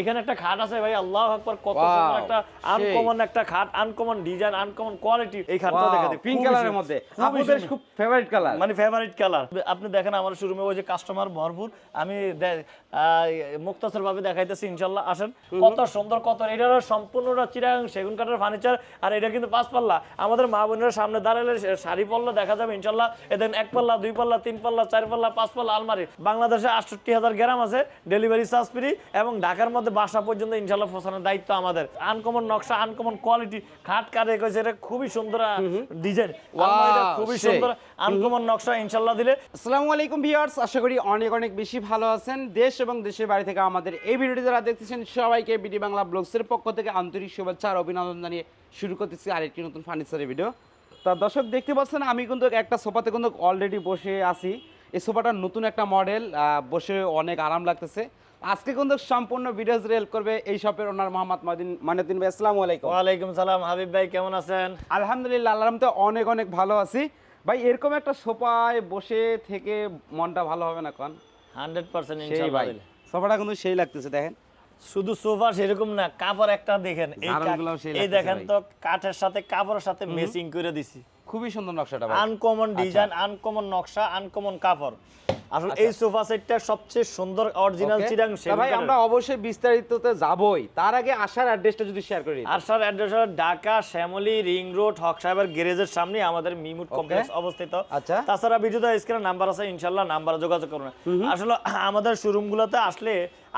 এখানে একটা খাট আছে ভাই আল্লাহ আকবার কত সুন্দর একটা আনকমন একটা খাট আনকমন ডিজাইন আনকমন কোয়ালিটি এই খাটটা দেখে দিই পিঙ্ক কালারের মধ্যে। আপনাদের খুব ফেভারিট কালার মানে ফেভারিট কালার আপনি দেখেন আমার শোরুমে ওই যে কাস্টমার ভরপুর। আমি মুক্তাসর ভাবে দেখাইতেছি ইনশাল্লাহ আসেন। কত সুন্দর কত এটার সম্পূর্ণটা চিরাং সেগুন কাঠের ফার্নিচার আর এটা কিন্তু পাঁচ পাল্লা। আমাদের মা বোনের সামনে দাঁড়ালে শাড়ি পল্লা দেখা যাবে ইনশাল্লাহ। এদের এক পাল্লা দুই পাল্লা তিন পাল্লা চার পাল্লা পাঁচ পাল্লা আলমারি। বাংলাদেশে আটষট্টি হাজার গ্রাম আছে ডেলিভারি চার্জ ফ্রি এবং ঢাকার মধ্যে বাসা পর্যন্ত ইনশাল্লাহ পৌঁছানোর দায়িত্ব আমাদের। আনকমন নকশা আনকমন কোয়ালিটি খাট কারে কইছে এটা খুবই সুন্দর ডিজাইন খুবই সুন্দর আনকমন নকশা ইনশাল্লাহ দিলে। আসসালামু আলাইকুম ভিউয়ার্স আশা করি অনেক অনেক বেশি ভালো আছেন। দেশ এবং দেশের বাড়ি থেকে আমাদের এই ভিডিওটি যারা দেখতেছেন সবাইকে বিডি বাংলা ব্লগসের পক্ষ থেকে আন্তরিক শুভেচ্ছা আর অভিনন্দন জানিয়ে শুরু করতেছি আরেকটি নতুন ফার্নিচারের ভিডিও। তা দর্শক দেখতে পাচ্ছেন আমি কিন্তু একটা সোফাতে কিন্তু অলরেডি বসে আছি। এই সোফাটার নতুন একটা মডেল বসে অনেক আরাম লাগতেছে। আজকে কিন্তু সম্পূর্ণ ভিডিওস হেল্প করবে এই শপের ওনার মোহাম্মদ মাদিন মানিউদ্দিন ভাই আসসালামু আলাইকুম। ওয়ালাইকুম সালাম হাবিব ভাই কেমন আছেন? আলহামদুলিল্লাহ আল্লাহ তো অনেক অনেক ভালো আছি। ভাই এরকম একটা সোফায় বসে থেকে মনটা ভালো হবে না কোন হান্ড্রেড পার্সেন্ট সেই ভাই সোফাটা কিন্তু সেই লাগতেছে দেখেন। শুধু সোফা সেরকম না কাপড় একটা দেখেন। এই দেখেন তো কাঠের সাথে কাপড়ের সাথে মেসিং করে দিছি। খুবই সুন্দর নকশাটা ভাই। আনকমন ডিজাইন আনকমন নকশা আনকমন কাপড় আসলে এই সোফা সেটটা সবচেয়ে সুন্দর অরিজিনাল চিরাং ভাই আমরা অবশ্যই বিস্তারিততে যাবই। তার আগে আসার অ্যাড্রেসটা যদি শেয়ার করি আর স্যার অ্যাড্রেস হলো ঢাকা শ্যামলী রিং রোড হক সাহেবের গ্যারেজের সামনে আমাদের মিমুট কমপ্লেক্স অবস্থিত। আচ্ছা। তাছাড়া ভিডিওতে স্ক্রিনে নাম্বার আছে ইনশাল্লাহ নাম্বার যোগাযোগ করুন। আসলে আমাদের শোরুমগুলোতে আসলে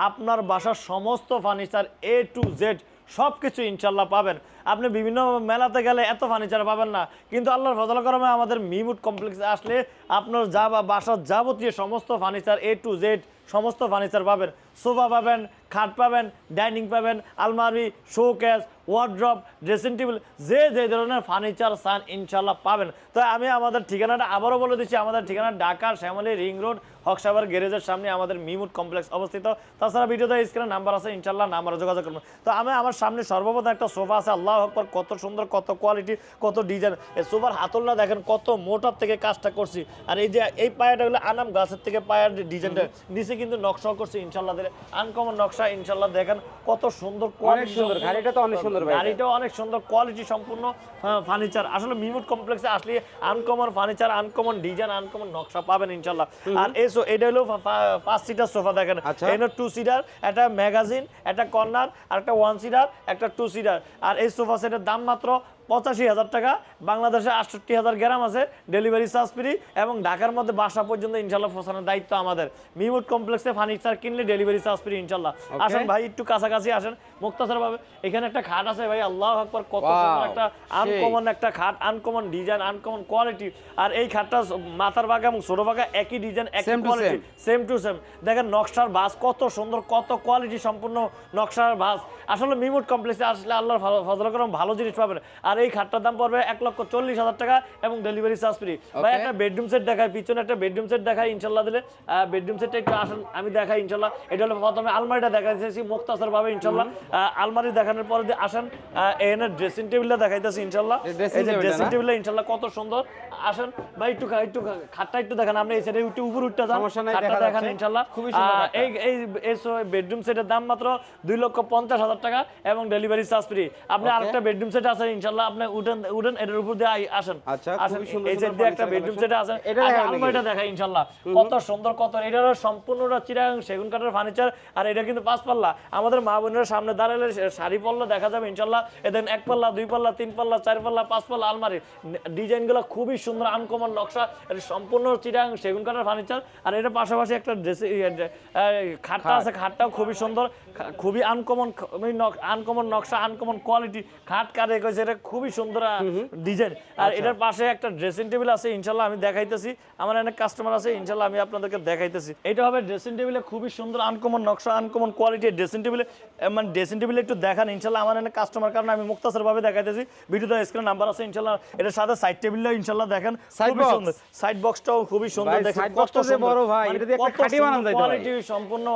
আপনার বাসার সমস্ত ফার্নিচার এ টু জেড সব কিছু ইনশাল্লাহ পাবেন। আপনি বিভিন্ন মেলাতে গেলে এত ফার্নিচার পাবেন না। কিন্তু আল্লাহর ফজল করমে আমাদের মিমুট কমপ্লেক্সে আসলে আপনার যা বা বাসার যাবতীয় সমস্ত ফার্নিচার এ টু জেড সমস্ত ফার্নিচার পাবেন। সোফা পাবেন খাট পাবেন ডাইনিং পাবেন আলমারি শোকেস ওয়ার্ড্রপ ড্রেসিং টেবিল যে যে ধরনের ফার্নিচার চান ইনশাল্লাহ পাবেন। তো আমি আমাদের ঠিকানাটা আবারও বলে দিচ্ছি আমাদের ঠিকানা ঢাকা শ্যামলী রিং রোড হকসাবার গ্যারেজের সামনে আমাদের মিমুট কমপ্লেক্স অবস্থিত। তাছাড়া ভিডিওতে স্ক্রিনে নাম্বার আছে ইনশাল্লাহ নাম্বারে যোগাযোগ করবেন তো আমি আমার সামনে সর্বপ্রথম একটা সোফা আছে আল্লাহ আকবর কত সুন্দর কত কোয়ালিটি কত ডিজাইন এই সোফার হাতলটা দেখেন কত মোটার থেকে কাজটা করছি। আর এই যে এই পায়াটা হলো আনাম গাছের থেকে পায়ার ডিজাইনটা নিচে কিন্তু নকশাও করছি ইনশাল্লাহ আনকমন নকশা ইনশাল্লাহ দেখেন কত সুন্দর অনেক সুন্দর গাড়িটা তো অনেক সুন্দর গাড়িটাও অনেক সুন্দর কোয়ালিটি সম্পূর্ণ ফার্নিচার আসলে মিমুট কমপ্লেক্সে আসলে uncommon furniture uncommon design uncommon নকশা পাবেন ইনশাল্লাহ। আর এই সো- এটা হলো পাঁচ সিটার সোফা দেখেন। এটা টু সিটার একটা ম্যাগাজিন একটা কর্নার আর একটা ওয়ান সিটার একটা টু সিটার আর এই সোফা সেটের দাম মাত্র পঁচাশি হাজার টাকা বাংলাদেশে আটষট্টি হাজার গ্রাম আছে ডেলিভারি চার্জ ফ্রি এবং ঢাকার মধ্যে বাসা পর্যন্ত ইনশাল্লাহ পৌঁছানোর দায়িত্ব আমাদের। মিমুট কমপ্লেক্সে ফার্নিচার কিনলে ডেলিভারি চার্জ ফ্রি ইনশাল্লাহ। আসেন ভাই একটু কাছাকাছি আসেন। মুক্তাসর ভাবে এখানে একটা খাট আছে ভাই আল্লাহ আকবর কত সুন্দর একটা আনকমন একটা খাট আনকমন ডিজাইন আনকমন কোয়ালিটি আর এই খাটটা মাথার বাঁকা এবং ছোট বাঁকা একই ডিজাইন একই কোয়ালিটি সেম টু সেম দেখেন নকশার বাস কত সুন্দর কত কোয়ালিটি সম্পূর্ণ নকশার বাস আসলে মিমুট কমপ্লেক্সে আসলে আল্লাহর ফজল করম ভালো জিনিস পাবেন। আর এই খাটটার দাম পড়বে এক লক্ষ চল্লিশ হাজার টাকা এবং ডেলিভারি চার্জ ফ্রি ভাই একটা বেডরুম সেট দেখায় পিছনে একটা বেডরুম সেট দেখায় ইনশাল্লাহ দিলে বেডরুম সেটটা একটু আসেন আমি দেখাই ইনশাল্লাহ। এটা হলো প্রথমে আলমারিটা দেখাইতেছি মুক্তাসর ভাবে ইনশাল্লাহ। আলমারি দেখানোর পরে দিয়ে আসেন এখানে ড্রেসিং টেবিলটা দেখাইতেছি ইনশাল্লাহ। এই যে ড্রেসিং? টেবিলটা ইনশাল্লাহ কত সুন্দর। আসেন ভাই একটু একটু খাটটা একটু দেখেন আপনি এই সাইডে একটু উপর উঠতে যান। খাটটা দেখান ইনশাল্লাহ। খুবই সুন্দর এই এই এই বেডরুম সেটের দাম মাত্র দুই লক্ষ পঞ্চাশ হাজার টাকা এবং ডেলিভারি চার্জ ফ্রি আপনি আরেকটা বেডরুম সেট আছে ইনশাল্লাহ আপনি উঠেন উঠেন এটার উপর দিয়ে আসেন। আচ্ছা, আসেন খুবই সুন্দর এই দিয়ে একটা বেডরুম। সেট আছে? আলমারিটা কত সুন্দর কত এটারও সম্পূর্ণটা চিরাং সেগুন কাঠের ফার্নিচার আর এটা কিন্তু পাঁচ পাল্লা আমাদের মা বোনের সামনে দাঁড়ালে শাড়ি পল্লা দেখা যাবে ইনশাল্লাহ। এদের এক পাল্লা দুই পাল্লা তিন পাল্লা চার পাল্লা পাঁচ পাল্লা আলমারি। ডিজাইনগুলো খুবই সুন্দর আনকমন নকশা। এটা সম্পূর্ণ চিরাং সেগুন কাঠের ফার্নিচার আর এটার পাশাপাশি একটা ড্রেসিং খাটটা আছে খাটটাও খুবই সুন্দর। খুবই আনকমন আনকমন নকশা আনকমন কোয়ালিটি খাট কারে কইছে এটা খুবই সুন্দর ডিজাইন। আর এটার পাশে একটা ড্রেসিং টেবিল আছে ইনশাল্লাহ আমি দেখাইতেছি। আমার অনেক কাস্টমার আছে ইনশাল্লাহ আমি আপনাদেরকে দেখাইতেছি। এটা হবে ড্রেসিং টেবিলে খুবই সুন্দর আনকমন নকশা আনকমন কোয়ালিটি ড্রেসিং টেবিলে মানে ড্রেসিং টেবিলে একটু দেখান ইনশাল্লাহ আমার অনেক কাস্টমার কারণ আমি মুক্তাসর ভাবে দেখাইতেছি। ভিডিওতে স্ক্রিন নাম্বার আছে ইনশাল্লাহ এটার সাথে সাইড টেবিলটাও ইনশাল্লাহ দেখেন খুবই সুন্দর। সাইড বক্সটাও খুবই সুন্দর দেখেন box বড় ভাই, এটা দিয়ে একটা খাটই বানানো যাইতে ভাই। কোয়ালিটি সম্পূর্ণ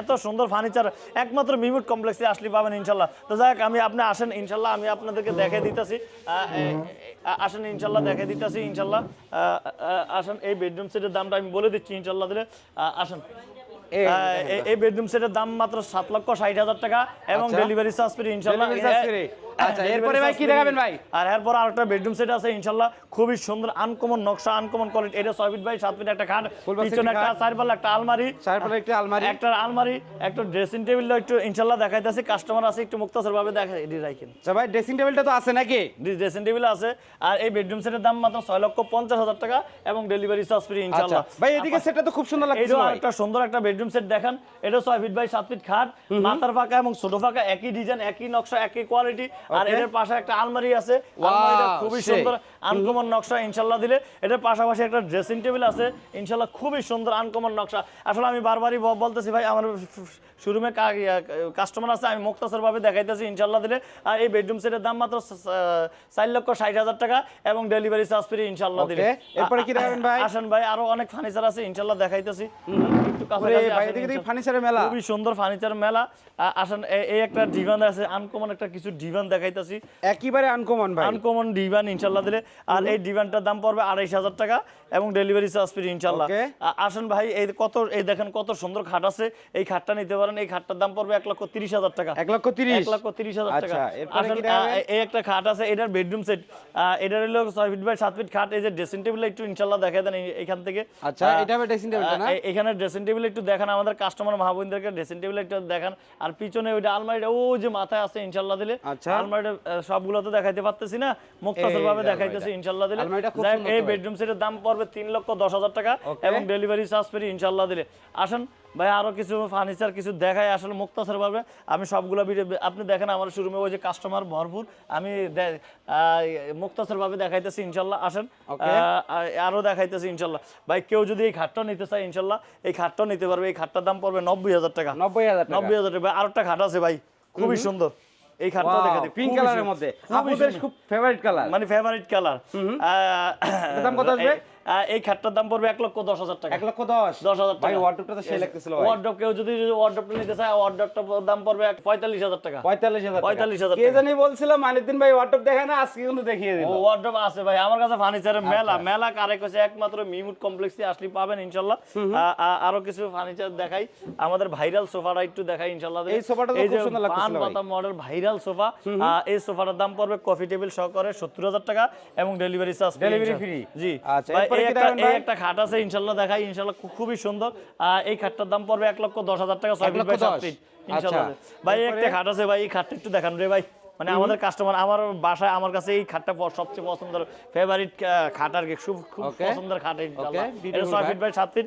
এত সুন্দর ফার্নিচার একমাত্র মিমুট কমপ্লেক্সে আসলে পাবেন ইনশাল্লাহ। তো যাক আমি আপনি আসেন ইনশাল্লাহ আমি আপনাদেরকে দেখে দিতেছি। আসেন ইনশাল্লাহ দেখে দিতেছি ইনশাল্লাহ। আসেন এই বেডরুম সেটের দামটা আমি বলে দিচ্ছি ইনশাল্লাহ দিলে। আসেন। এই বেডরুম সেটের দাম মাত্র সাত লক্ষ ষাট হাজার টাকা এবং। ডেলিভারি চার্জ ফ্রি ইনশাল্লাহ। আচ্ছা, এরপরে ভাই কি দেখাবেন ভাই? আর এরপর আরেকটা বেডরুম সেট আছে খুবই সুন্দর আনকমন নকশা আনকমন কোয়ালিটি এটা ফিট বাই সাত ফিট একটা খাট পিছনে একটা একটা আলমারি। একটি আলমারি। একটা আলমারি একটা ড্রেসিং টেবিল একটু দেখাইতেছি। কাস্টমার আছে একটু মুক্তাসর ভাবে দেখাই রাখেন আচ্ছা ভাই ড্রেসিং টেবিলটা তো আছে নাকি? ড্রেসিং টেবিল আছে। আর এই বেডরুম সেটের দাম মাত্র ছয় লক্ষ পঞ্চাশ হাজার টাকা এবং ডেলিভারি চার্জ ফ্রি ভাই এদিকে সেটটা তো খুব সুন্দর লাগছে ভাই। একটা সুন্দর একটা বেডরুম সেট দেখেন। এটা ছয় ফিট বাই সাত ফিট খাট মাথার ফাঁকা এবং ছোট ফাঁকা একই ডিজাইন একই নকশা একই কোয়ালিটি আর. এটার পাশে একটা আলমারি আছে। আলমারিটা খুবই সুন্দর আনকমন নকশা ইনশাল্লাহ দিলে। এটার পাশাপাশি একটা ড্রেসিং টেবিল আছে ইনশাল্লাহ খুবই সুন্দর আনকমন নকশা। আসলে আমি বারবারই বলতেছি ভাই আমার শোরুমে কাস্টমার আছে আমি মুক্তাসর ভাবে দেখাইতেছি ইনশাল্লাহ দিলে। আর এই বেডরুম সেটের দাম মাত্র চার লক্ষ ষাট হাজার টাকা এবং ডেলিভারি চার্জ ফ্রি ইনশাল্লাহ দিলে। এরপরে কি দেখাবেন ভাই? আসেন ভাই আরও অনেক ফার্নিচার আছে ইনশাল্লাহ দেখাইতেছি। ফার্নিচারের মেলা। খুবই সুন্দর ফার্নিচার মেলা। আসেন এই একটা ডিভান আছে আনকমন একটা কিছু ডিভান দেখাইতেছি। একেবারে আনকমন ভাই। আনকমন ডিভান ইনশাল্লাহ দিলে। আর এই ডিভানটার দাম পড়বে আড়াইশ হাজার টাকা এবং ডেলিভারি চার্জ ফ্রি ইনশাল্লাহ আসেন ভাই এই কত এই দেখেন কত সুন্দর খাট আছে। এই খাটটা নিতে পারেন এই খাটটার দাম পড়বে এক লক্ষ তিরিশ হাজার টাকা। এক লক্ষ তিরিশ। এক লক্ষ তিরিশ হাজার টাকা। আচ্ছা, আসেন এই একটা খাট আছে এটার বেডরুম সেট এটার হলো ছয় ফিট বাই সাত ফিট খাট। এই যে ড্রেসিং টেবিল একটু ইনশাল্লাহ দেখে দেন এখান থেকে। আচ্ছা, এটা dressing table না? এখানে ড্রেসিং টেবিল একটু দেখান আমাদের কাস্টমার মাহবুবদেরকে ড্রেসিং টেবিল একটু দেখান। আর পিছনে ওইটা আলমারিটা ও যে মাথায় আছে ইনশাল্লাহ দিলে। আচ্ছা। আলমারিটা সবগুলো তো দেখাইতে পারতেছি না। মুক্তাসর ভাবে দেখাইতেছি দিলে। এই বেডরুম সেটের দাম পড়বে লক্ষ দশ হাজার টাকা এবং ডেলিভারি চার্জ ফ্রি দিলে। আসেন ভাই আরও কিছু ফার্নিচার কিছু দেখায় আসলে মুক্তাসর ভাবে আমি সবগুলো ভিডিও আপনি দেখেন আমার শোরুমে ওই যে কাস্টমার ভরপুর। আমি মুক্তাসর ভাবে দেখাইতেছি ইনশাল্লাহ। আসেন. আরও দেখাইতেছি ইনশাল্লাহ। ভাই কেউ যদি এই খাটটাও নিতে চায় ইনশাল্লাহ এই খাটটাও নিতে পারবে। এই খাটটার দাম পড়বে নব্বই হাজার টাকা। নব্বই হাজার টাকা। নব্বই হাজার টাকা। আরেকটা খাট আছে ভাই। খুবই সুন্দর। এই খাটটা দেখা দিই পিঙ্ক কালারের মধ্যে। আপনাদের খুব ফেভারিট কালার মানে ফেভারিট কালার দাম কত আসবে? এই খাটটার দাম পড়বে এক লক্ষ দশ হাজার টাকা। এক লক্ষ দশ? দশ হাজার টাকা। ওয়ার্ডরোবটা তো সেই লাগতেছিল ভাই। ওয়ার্ডরোব কেউ যদি ওয়ার্ডরোবটা নিতে চায় ওয়ার্ডরোবটার দাম পড়বে পঁয়তাল্লিশ হাজার টাকা। পঁয়তাল্লিশ হাজার পঁয়তাল্লিশ হাজার কে জানি বলছিল মালিদ্দিন ভাই ওয়ার্ডরোব দেখে না আজকে কিন্তু দেখিয়ে দিল। ও ওয়ার্ডরোব আছে ভাই। আমার কাছে ফার্নিচারের আচ্ছা। মেলা। মেলা কারে কাছে একমাত্র মিমুট কমপ্লেক্সে আসলে পাবেন আ- আরও কিছু ফার্নিচার দেখাই। আমাদের ভাইরাল সোফাটা একটু দেখাই ইনশাল্লাহ। এই সোফাটা তো খুব সুন্দর লাগতেছিল ভাই। পাতা মডেল ভাইরাল সোফা এই সোফাটার দাম পড়বে কফি টেবিল সহকারে সত্তর হাজার টাকা এবং ডেলিভারি চার্জ Delivery free? জি। আচ্ছা, এই একটা এই ভাই? একটা খাট আছে ইনশাল্লাহ দেখাই ইনশাল্লাহ খুবই সুন্দর। এই খাটটার দাম পড়বে এক লক্ষ দশ হাজার টাকা ছয় ফিট বাই সাত ফিট ইনশাল্লাহ আচ্ছা। ভাই একটা খাট আছে ভাই এই খাটটা একটু দেখান রে ভাই। মানে আমাদের কাস্টমার আমার বাসায় আমার কাছে এই খাটটা সবচেয়ে পছন্দের ফেভারিট খাট আর কি। খুব খুব. পছন্দের খাট এটা ছয় ফিট বাই সাত ফিট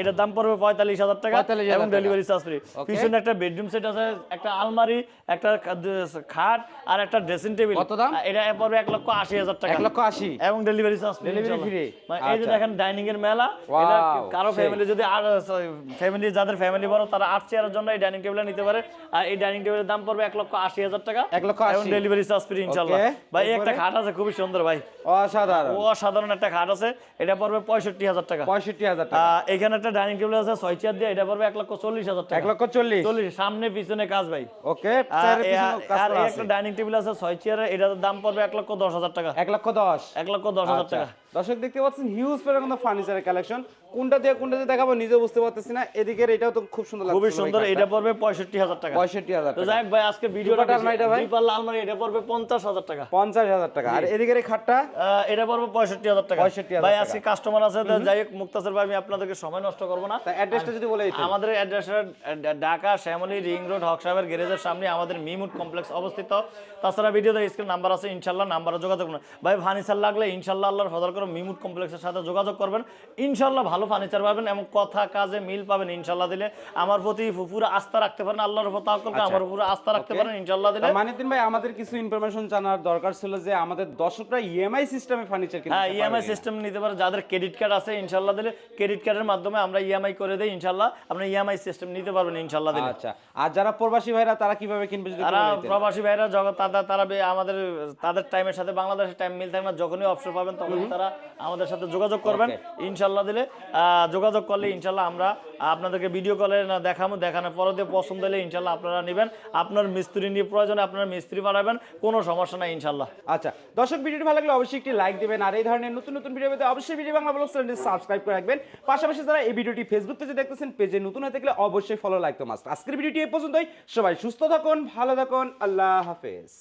এটার দাম পড়বে পঁয়তাল্লিশ হাজার টাকা এবং ডেলিভারি চার্জ ফ্রি পিছনে একটা বেডরুম সেট আছে একটা আলমারি একটা খাট আর একটা ড্রেসিং টেবিল কত দাম? এটা পড়বে এক লক্ষ আশি হাজার টাকা। এক লক্ষ আশি। এবং ডেলিভারি চার্জ Delivery free? এই যে আচ্ছা। দেখেন ডাইনিং এর মেলা এটা কারও ফ্যামিলি যদি আর ফ্যামিলি যাদের ফ্যামিলি বড় তারা আট চেয়ারের জন্য এই ডাইনিং টেবিল নিতে পারে। আর এই ডাইনিং টেবিলের দাম পড়বে এক লক্ষ আশি হাজার টাকা। এক লক্ষ এবং ডেলিভারি চার্জ ফ্রি ইনশাল্লাহ ভাই একটা খাট আছে খুবই সুন্দর ভাই। অসাধারণ। অসাধারণ একটা খাট আছে এটা পড়বে পঁয়ষট্টি হাজার টাকা। পঁয়ষট্টি হাজার টাকা। এখানে একটা ডাইনিং টেবিল আছে ছয় চেয়ার দিয়ে এটা পড়বে এক লক্ষ চল্লিশ হাজার টাকা। এক লক্ষ চল্লিশ। চল্লিশ সামনে পিছনে কাজ ভাই। ওকে আর একটা ডাইনিং টেবিল আছে ছয় চেয়ারের এটার দাম পড়বে এক লক্ষ দশ হাজার টাকা। এক লক্ষ দশ। এক লক্ষ দশ হাজার আচ্ছা। টাকা। দর্শক দেখতে পাচ্ছেন হিউজ পরিমাণ ফার্নিচারের কালেকশন কোনটা দিয়ে কোনটা দিয়ে দেখাবো নিজে বুঝতে পারতেছি না। এদিকের এটাও তো খুব সুন্দর লাগছে খুবই সুন্দর এটা পড়বে পঁয়ষট্টি হাজার টাকা। পঁয়ষট্টি হাজার তো টাকা। যাই ভাই আজকে ভিডিওটা দুপাটা আলমারিটা ভাই? দুই পাল্লা আলমারি এটা পড়বে পঞ্চাশ হাজার টাকা। পঞ্চাশ হাজার টাকা। আর এদিকের এই খাটটা? এটা পড়বে পঁয়ষট্টি হাজার টাকা। 65,000 ভাই আজকে কাস্টমার আছে যাই হোক মুক্তাসের ভাই আমি আপনাদেরকে সময় নষ্ট করব না। অ্যাড্রেসটা যদি বলে দিতেন। আমাদের অ্যাড্রেসটা ঢাকা শ্যামলী রিং রোড হক সাহেবের গ্যারেজের সামনে আমাদের মিমুড কমপ্লেক্স অবস্থিত। তাছাড়া ভিডিওতে স্ক্রিন নাম্বার আছে ইনশাল্লাহ নাম্বারে যোগাযোগ করুন। ভাই ফার্নিচার লাগলে ইনশাল্লাহ আল্লাহর ফজল করে মিমুড কমপ্লেক্সের সাথে যোগাযোগ করবেন। ইনশাল্লাহ ভালো ফার্নিচার পাবেন এবং কথা কাজে মিল পাবেন ইনশাল্লাহ দিলে। আমার প্রতি পুরো আস্থা রাখতে পারেন আল্লাহর উপর তাওয়াক্কুল আচ্ছা। আমার উপরে আস্থা রাখতে পারেন ইনশাল্লাহ দিলে। মানিদিন ভাই আমাদের কিছু ইনফরমেশন জানার দরকার ছিল যে আমাদের দর্শকরা ইএমআই সিস্টেমে ফার্নিচার কিনতে হ্যাঁ ইএমআই সিস্টেম নিতে পারে। যাদের ক্রেডিট কার্ড আছে ইনশাল্লাহ দিলে ক্রেডিট কার্ডের মাধ্যমে আমরা ইএমআই করে দেই ইনশাল্লাহ আপনি ইএমআই সিস্টেম নিতে পারবেন ইনশাল্লাহ দিলে। আচ্ছা আর যারা প্রবাসী ভাইরা তারা কীভাবে কিনবে যদি তারা? প্রবাসী ভাইরা জগৎ তারা তারা আমাদের তাদের টাইমের সাথে বাংলাদেশের টাইম মিল থাকে না। যখনই অপশন পাবেন তখনই তারা আমাদের সাথে যোগাযোগ করবেন। ইনশাল্লাহ দিলে যোগাযোগ করলে ইনশাল্লাহ আমরা আপনাদেরকে ভিডিও কলে না দেখাবো দেখানোর পরে দিয়ে পছন্দ হলে ইনশাল্লাহ আপনারা নেবেন। আপনার মিস্ত্রি নিয়ে প্রয়োজনে আপনার মিস্ত্রি বাড়াবেন কোনো সমস্যা নাই ইনশাল্লাহ আচ্ছা দর্শক ভিডিওটি ভালো লাগলে অবশ্যই একটি লাইক দিবেন আর এই ধরনের নতুন নতুন ভিডিও পেতে অবশ্যই ভিডিও বাংলা ব্লগ চ্যানেলটি সাবস্ক্রাইব করে রাখবেন। পাশাপাশি যারা এই ভিডিওটি ফেসবুক পেজে দেখতেছেন পেজে নতুন হয়ে থাকলে অবশ্যই ফলো লাইক তো মাস্ট আজকের ভিডিওটি এই পর্যন্তই। সবাই সুস্থ থাকুন ভালো থাকুন আল্লাহ হাফেজ।